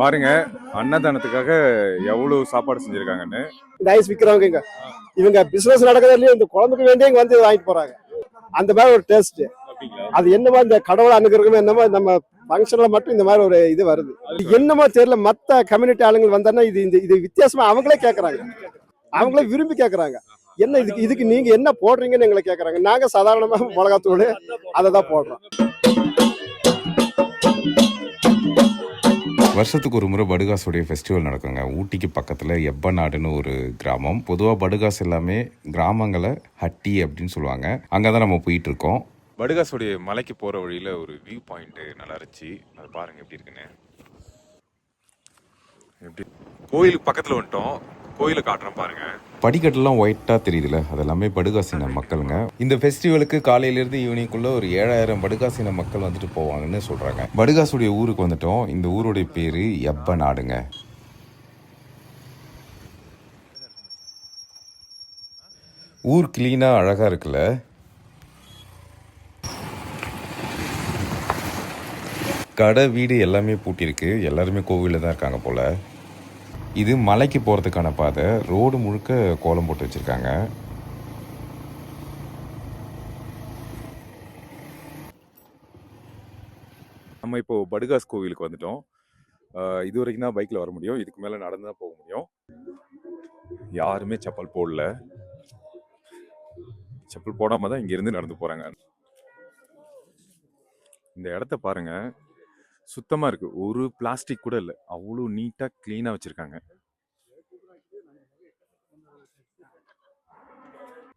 பாருங்க அன்னதானத்துக்காக எவ்வளவு சாப்பாடு செஞ்சிருக்காங்கன்னு. இந்த ஐஸ் விற்கிறவங்க இங்க. இவங்க பிசினஸ் நடக்கிறதா இல்லையோ இந்த குழம்புக்கு வேண்டிய இங்க வந்து வாங்கிட்டு போறாங்க. அந்த மாதிரி ஒரு டேஸ்ட் அது என்னமோ இந்த கடவுளை அணுகிறதுமே என்னமோ நம்ம ஃபங்க்ஷன்ல மட்டும் இந்த மாதிரி ஒரு இது வருது. என்னமோ தெரியல மத்த கம்யூனிட்டி ஆளுங்க வந்தாங்கன்னா இது இந்த இது வித்தியாசமா அவங்களே கேக்குறாங்க. அவங்களே விரும்பி கேக்குறாங்க. என்ன இதுக்கு இதுக்கு நீங்க என்ன போடுறீங்கன்னு எங்களை கேக்குறாங்க. நாங்க சாதாரணமா மிளகாத்தூள் அதை தான் போடுறோம். வருஷத்துக்கு ஒரு முறை படுகாஸுடைய ஃபெஸ்டிவல் நடக்குங்க. ஊட்டிக்கு பக்கத்தில் எப்ப நாடுன்னு ஒரு கிராமம். பொதுவாக படுகாஸ் எல்லாமே கிராமங்களை ஹட்டி அப்படின்னு சொல்லுவாங்க. அங்கே தான் நம்ம போயிட்டு இருக்கோம் படுகாஸுடைய மலைக்கு போகிற வழியில் ஒரு வியூ பாயிண்ட் நல்லா இருந்துச்சு. அது பாருங்க எப்படி இருக்குன்னு. எப்படி? கோயிலுக்கு பக்கத்தில் வந்துட்டோம். கோயிலை காட்டுறேன் பாருங்க. படிக்கட்டெல்லாம் ஒயிட்டாக தெரியுதுல அதெல்லாமே படுகாசின மக்களுங்க. இந்த ஃபெஸ்டிவலுக்கு காலையிலேருந்து ஈவினிங்குள்ளே ஒரு ஏழாயிரம் படுகாசின மக்கள் வந்துட்டு போவாங்கன்னு சொல்கிறாங்க படுகாசுடைய ஊருக்கு வந்துட்டோம். இந்த ஊருடைய பேர் எப்ப நாடுங்க? ஊர் கிளீனாக அழகாக இருக்குல்ல? கடை வீடு எல்லாமே பூட்டியிருக்கு. எல்லாருமே கோவிலில் தான் இருக்காங்க போல். இது மலைக்கு போகிறதுக்கான பாதை. ரோடு முழுக்க கோலம் போட்டு வச்சுருக்காங்க. நம்ம இப்போ படுகாஸ் கோவிலுக்கு வந்துட்டோம். இது வரைக்கும் தான் பைக்கில் வர முடியும். இதுக்கு மேலே நடந்து தான் போக முடியும். யாருமே செப்பல் போடல. செப்பல் போடாமல் தான் இங்கேருந்து நடந்து போகிறாங்க இந்த இடத்த பாருங்கள் சுத்தமாக இருக்குது ஒரு பிளாஸ்டிக் கூட இல்லை. அவ்வளோ நீட்டாக க்ளீனாக வச்சுருக்காங்க.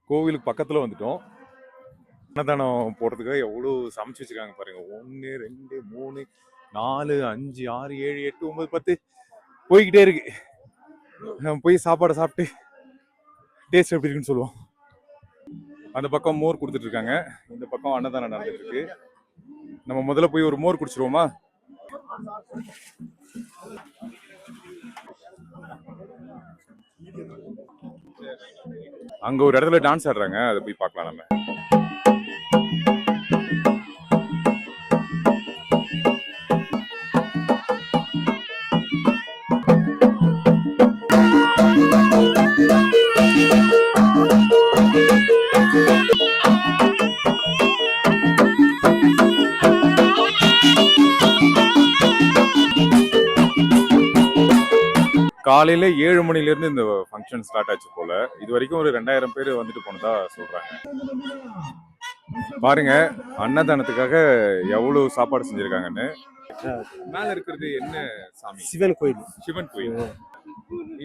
கோவிலுக்கு பக்கத்தில் வந்துட்டோம். அன்னதானம் போடுறதுக்காக எவ்வளோ சமைச்சு வச்சுருக்காங்க பாருங்கள் ஒன்று ரெண்டு மூணு நாலு அஞ்சு ஆறு ஏழு எட்டு ஒம்பது பத்து. போய்கிட்டே இருக்கு. நம்ம போய் சாப்பாடை சாப்பிட்டு டேஸ்ட் எப்படி இருக்குன்னு சொல்லுவோம். அந்த பக்கம் மோர் கொடுத்துட்ருக்காங்க இந்த பக்கம் அன்னதானம் நடந்துட்டுருக்கு நம்ம முதல்ல போய் ஒரு மோர் குடிச்சிருவோமா? அங்க ஒரு இடத்துல டான்ஸ் ஆடுறாங்க. அதை போய் பார்க்கலாம் நம்ம. காலையில ஏழு மணில இருந்து இந்த ஃபங்க்ஷன் ஸ்டார்ட் ஆச்சு போல. இது வரைக்கும் ஒரு ரெண்டாயிரம் பேர் வந்துட்டு போனதா சொல்றாங்க. பாருங்க அன்னதானத்துக்காக எவ்வளவு சாப்பாடு செஞ்சிருக்காங்கன்னு. மேல இருக்கிறது என்ன சாமி? சிவன் கோயில். சிவன் கோயில்.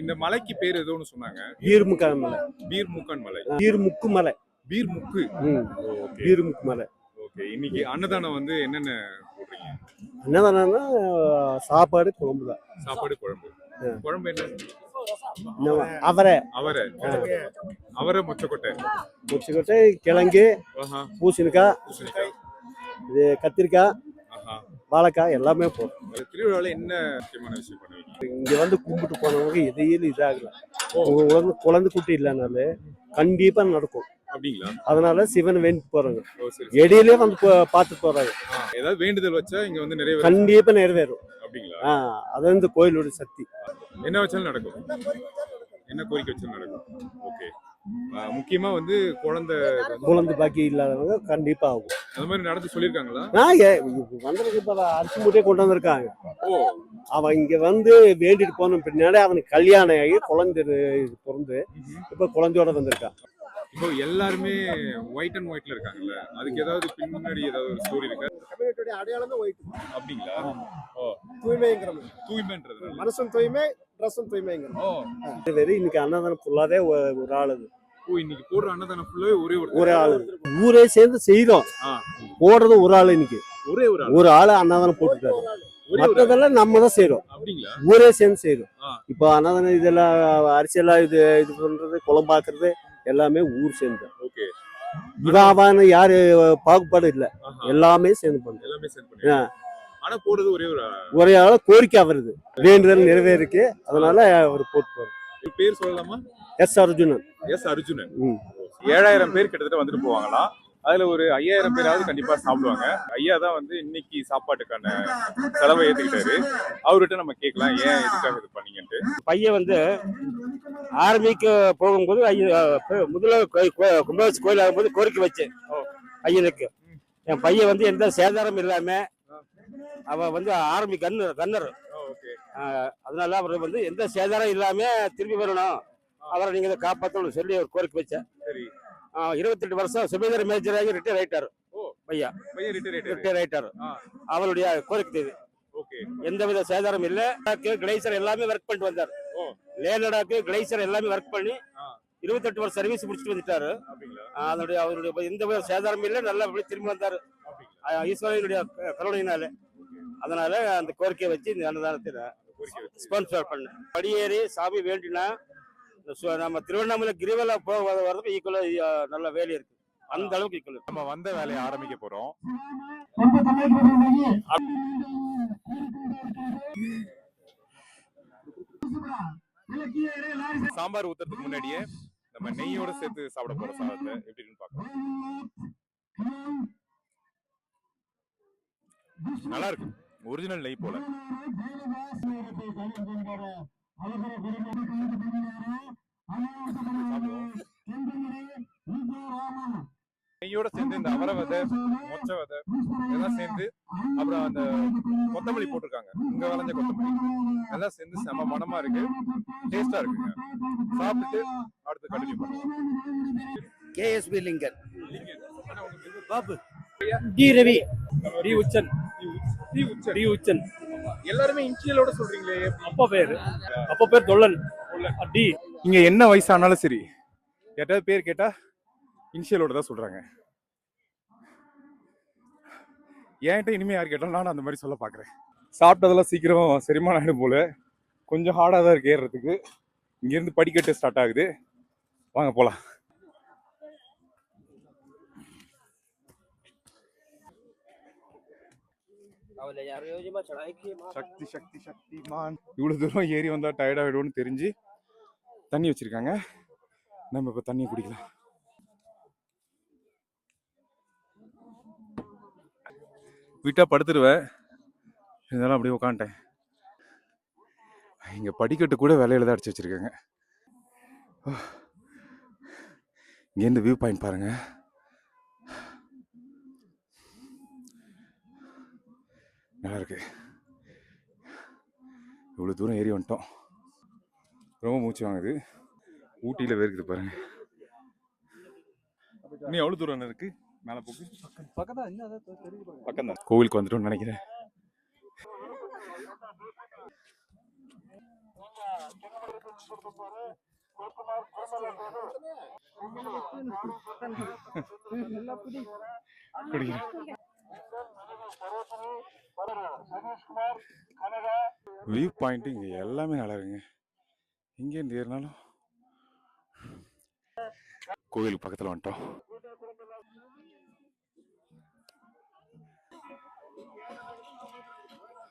இந்த மலைக்கு பேர் ஏதோ ஒன்று சொன்னாங்க. பீர்முக்க மலை. பீர் மூக்கன் மலை. பீர்முக்கு மலை. பீர் முக்கு ம் ஓகே. பீர்முக்கு மலை. ஓகே. இன்னைக்கு அன்னதானம் வந்து என்னென்ன போடுறீங்க என்னதானா சாப்பாடு குழம்பு தான் சாப்பாடு குழம்பு. குழம்பு என்ன? அவரை. அவரை. அவரை மொச்சக்கொட்டை. முச்சுக்கொட்டை கிழங்கு பூசணிக்காய் இது கத்திரிக்காய் வாழைக்காய் எல்லாமே போடும் திருவிழாவில் என்ன முக்கியமான விஷயம் பண்ணுவீங்க? இங்க வந்து கும்பிட்டு போனவங்க எதையும் இதாகல. உங்க குழந்தை குழந்தை குட்டி இல்லைனாலும் கண்டிப்பா நடக்கும். அப்படிங்களா? அதனால சிவன் வேண்டி போறாங்க. இடையிலே வந்து பா- பார்த்துட்டு போறாங்க. ஏதாவது வேண்டுதல் வச்சா இங்க வந்து நிறைய கண்டிப்பா நிறைவேறும். அப்படிங்களா? அது இந்த கோயிலோட சக்தி. என்ன வச்சாலும் நடக்கும். என்ன கோரிக்கை வச்சாலும் நடக்கும். ஓகே. முக்கியமா வந்து குழந்தை குழந்தை பாக்கி இல்லாதவங்க கண்டிப்பா ஆகும். அந்த மாதிரி நடந்து சொல்லியிருக்காங்களா? வந்ததுக்கு இப்ப அரிசி மூட்டையை கொண்டு வந்திருக்காங்க. அவன் இங்க வந்து வேண்டிட்டு போன பின்னாடி அவனுக்கு கல்யாணம் ஆகி குழந்தை பிறந்து. இப்ப குழந்தையோட வந்திருக்கான் இப்போ எல்லாருமே ஒயிட் அண்ட் ஒயிட்ல இருக்காங்கல்ல. அதுக்கு ஏதாவது பின்னாடி ஏதாவது ஒரு ஸ்டோரி இருக்கா? கம்யூனிட்டியோட அடையாளமே ஒயிட் அப்படிங்களா? ஓ. தூய்மைங்கிற தூய்மைன்றதுனால. மனசும் தூய்மை ட்ரெஸ்ஸும் தூய்மைங்கிற ஓ. வெறும் இன்னைக்கு அன்னதானம் ஃபுல்லாவே ஒரு ஆள் அது. ஓ இன்னைக்கு போடுற அன்னதானம் ஃபுல்லாவே ஒரே ஒரு ஒரு ஆள். ஊரே சேர்ந்து செய்யறோம் ஆ, போடுறது ஒரு ஆள் இன்னைக்கு. ஒரே ஒரு ஆள். ஒரு ஆள் அன்னதானம் போட்டுட்டாரு. மற்றதெல்லாம் நம்ம தான் செய்யறோம் அப்படிங்களா? ஊரே சேர்ந்து செய்யறோம். இப்போ அன்னதானம் இதெல்லாம் அரிசியெல்லாம் இது இது பண்றது குழம்பாக்குறது எல்லாமே ஊர் சேர்ந்து. ஓகே. இவன் அவன் யாரு பாகுபாடு இல்ல. எல்லாமே சேர்ந்து பண்றோம் எல்லாமே சென்ட் பண்ணி ஆனா போடுறது ஒரே ஒரு. ஒரே ஆள் கோரிக்கை வருது. வேண்டுதல் நிறைவேறிக்கு அதனால அவர் போட்டு போறோம். பேர் சொல்லலாமா? எஸ் அர்ஜுனன். எஸ் அர்ஜுனன். ஏழாயிரம் பேர் கிட்டத்தட்ட வந்துட்டு போவாங்களாம் அதுல ஒரு ஐயாயிரம் பேராவது கண்டிப்பா சாப்பிடுவாங்க. ஐயா தான் வந்து இன்னைக்கு சாப்பாட்டுக்கான செலவை ஏத்துக்கிட்டாரு. அவர்கிட்ட நம்ம கேட்கலாம். ஏன் எதுக்காக இது பண்ணீங்கன்ட்டு. பையன் வந்து ஆர்மிக்கு போகும்போது முதல்ல கோ- கோ- கும்பகோணம் கோயில் ஆகும்போது கோரிக்கை வச்சேன். பையனுக்கு என் பையன் வந்து எந்த சேதாரம் இல்லாம அவன் வந்து ஆர்மி கன்னர். கன்னர் அதனால அவர் வந்து எந்த சேதாரம் இல்லாம திரும்பி வரணும். அவரை நீங்க காப்பாற்றணும் சொல்லி ஒரு கோரிக்கை வச்சேன். இருபத்தெட்டு வருஷம் சுபேதர் மேஜர் ஆகி ரிட்டையர் ஆயிட்டாரு. பையா. ரிட்டையர் ஆயிட்டாரு. அவருடைய கோரிக்கை எந்தவித சேதாரம் இல்ல. கிளைசர் எல்லாமே ஒர்க் பண்ணிட்டு வந்தார். லே லடாக்கு கிளைசர் எல்லாமே ஒர்க் பண்ணி. இருபத்தெட்டு வருஷம் சர்வீஸ் முடிச்சுட்டு வந்துட்டாரு. அதனுடைய அவருடைய எந்த சேதாரமும் இல்லை நல்லபடி திரும்பி வந்தாரு. ஈஸ்வரனுடைய கருணையினால. அதனால அந்த கோரிக்கையை வச்சு இந்த அன்னதானத்தை கோரிக்கை வச்சு. ஸ்பான்சர் பண்ணேன். படியேறி சாமி வேண்டினா நம்ம திருவண்ணாமலை கிரிவல போக வரதுக்கு ஈக்குவலா நல்ல வேலை இருக்கு. அந்த அளவுக்கு ஈக்குவல் நம்ம வந்த வேலையை ஆரம்பிக்க போறோம். சாம்பார் ஊத்துறதுக்கு முன்னாடியே நம்ம நெய்யோட சேர்த்து சாப்பிட போற சாதத்தை எப்படின்னு பார்க்கலாம். நல்லா இருக்கு. ஒரிஜினல் நெய் போல. சாப்பிடுவோம். நெய்யோட சேர்ந்து இந்த அவரை விதை மொச்சை விதை இதெல்லாம் சேர்ந்து அப்புறம் அந்த கொத்தமல்லி போட்டிருக்காங்க. இங்க விளைஞ்ச கொத்தமல்லி. எல்லாம் சேர்ந்து செம மனமா இருக்கு. டேஸ்டா இருக்குங்க. சாப்பிட்டுட்டு அடுத்து கண்டினியூ பண்ணுவோம். KSP Lingar Babu. T Ravi. T Uchan. T Uchan. எல்லாருமே இன்சியலோட சொல்றீங்களே அப்பா பேரு. அப்பா பேர் தொல்லன். டி. இங்க என்ன வயசானாலும் சரி. யார்ட்டாவது பேர் கேட்டா இனிஷியலோட தான் சொல்றாங்க. என்கிட்ட இனிமே யார் கேட்டாலும் நானும் அந்த மாதிரி சொல்ல பாக்குறேன். சாப்பிட்டதெல்லாம் சீக்கிரம் செரிமானம் ஆயிடும் போல. கொஞ்சம் ஹார்டாக தான் இருக்கு ஏறுறதுக்கு. இங்கேருந்து படிக்கட்டு ஸ்டார்ட் ஆகுது. வாங்க போலாம். சக்தி சக்தி சக்தி மான் இவ்வளவு தூரம் ஏறி வந்தா டயர்ட் ஆயிடும்னு தெரிஞ்சு தண்ணி வச்சிருக்காங்க. நம்ம இப்ப தண்ணி குடிக்கலாம். விட்டால் படுத்துருவேன். இருந்தாலும் அப்படியே உக்காண்டேன் இங்கே படிக்கட்டு கூட விலையில தான் அடிச்சு வச்சிருக்காங்க. இங்கேருந்து வியூ பாயிண்ட் பாருங்கள் நல்லாயிருக்கு இவ்வளோ தூரம் ஏறி வந்துட்டோம். ரொம்ப மூச்சு வாங்குது. ஊட்டியில் வேர்க்குது பாருங்க. நீ எவ்வளோ தூரம் இருக்குது மேலே போக்கு. பக்கம் தான் கோவிலுக்கு வந்துட்டோம்னு நினைக்கிறேன். வியூ பாயிண்ட் இங்க எல்லாமே நல்லா இருக்குங்க. இங்க இருந்து ஏறினாலும் கோவிலுக்கு பக்கத்துல வந்துட்டோம்.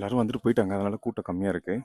எல்லாரும் வந்துட்டு போயிட்டாங்க. அதனால் கூட்டம் கம்மியாக இருக்குது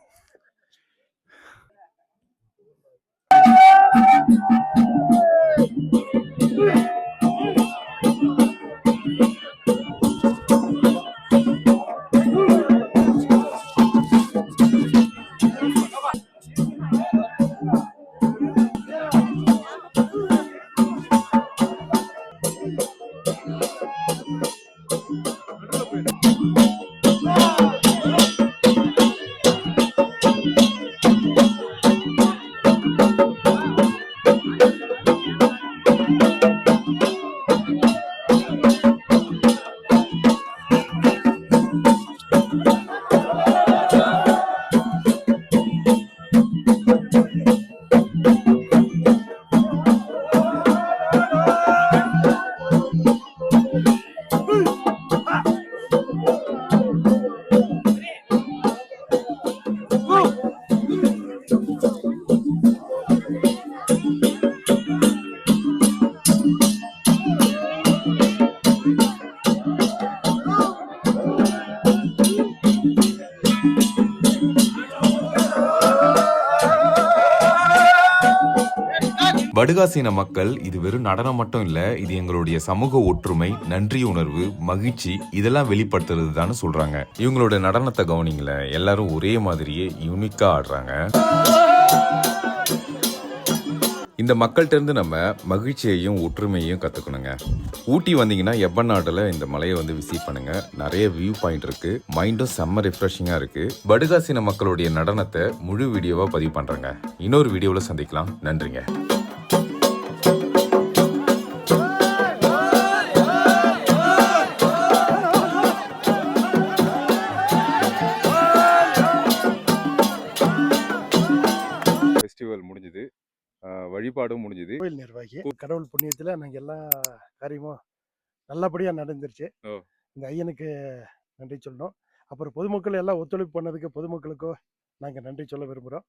படுகாசின மக்கள் இது வெறும் நடனம் மட்டும் இல்லை இது எங்களுடைய சமூக ஒற்றுமை நன்றி உணர்வு மகிழ்ச்சி இதெல்லாம் வெளிப்படுத்துறது தான் சொல்றாங்க. இவங்களோட நடனத்தை கவனிங்கள எல்லாரும் ஒரே மாதிரியே யூனிக்கா ஆடுறாங்க. இந்த மக்கள்கிட்ட இருந்து நம்ம மகிழ்ச்சியையும் ஒற்றுமையையும் கத்துக்கணுங்க. ஊட்டி வந்தீங்கன்னா எப்பநாட்டில் இந்த மலையை வந்து விசிட் பண்ணுங்க. நிறைய வியூ பாயிண்ட் இருக்கு. மைண்டும் செம்ம ரிஃப்ரெஷிங்காக இருக்கு. படுகாசின மக்களுடைய நடனத்தை முழு வீடியோவா பதிவு பண்றேங்க. இன்னொரு வீடியோவில் சந்திக்கலாம். நன்றிங்க. வழிபாடும் முடிஞ்சுது. கோயில் நிர்வாகி கடவுள் புண்ணியத்துல நாங்க எல்லா காரியமும் நல்லபடியா நடந்துருச்சு. இந்த ஐயனுக்கு நன்றி சொல்லணும். அப்புறம் பொதுமக்கள் எல்லாம் ஒத்துழைப்பு பண்ணதுக்கு பொதுமக்களுக்கும் நாங்க நன்றி சொல்ல விரும்புறோம்.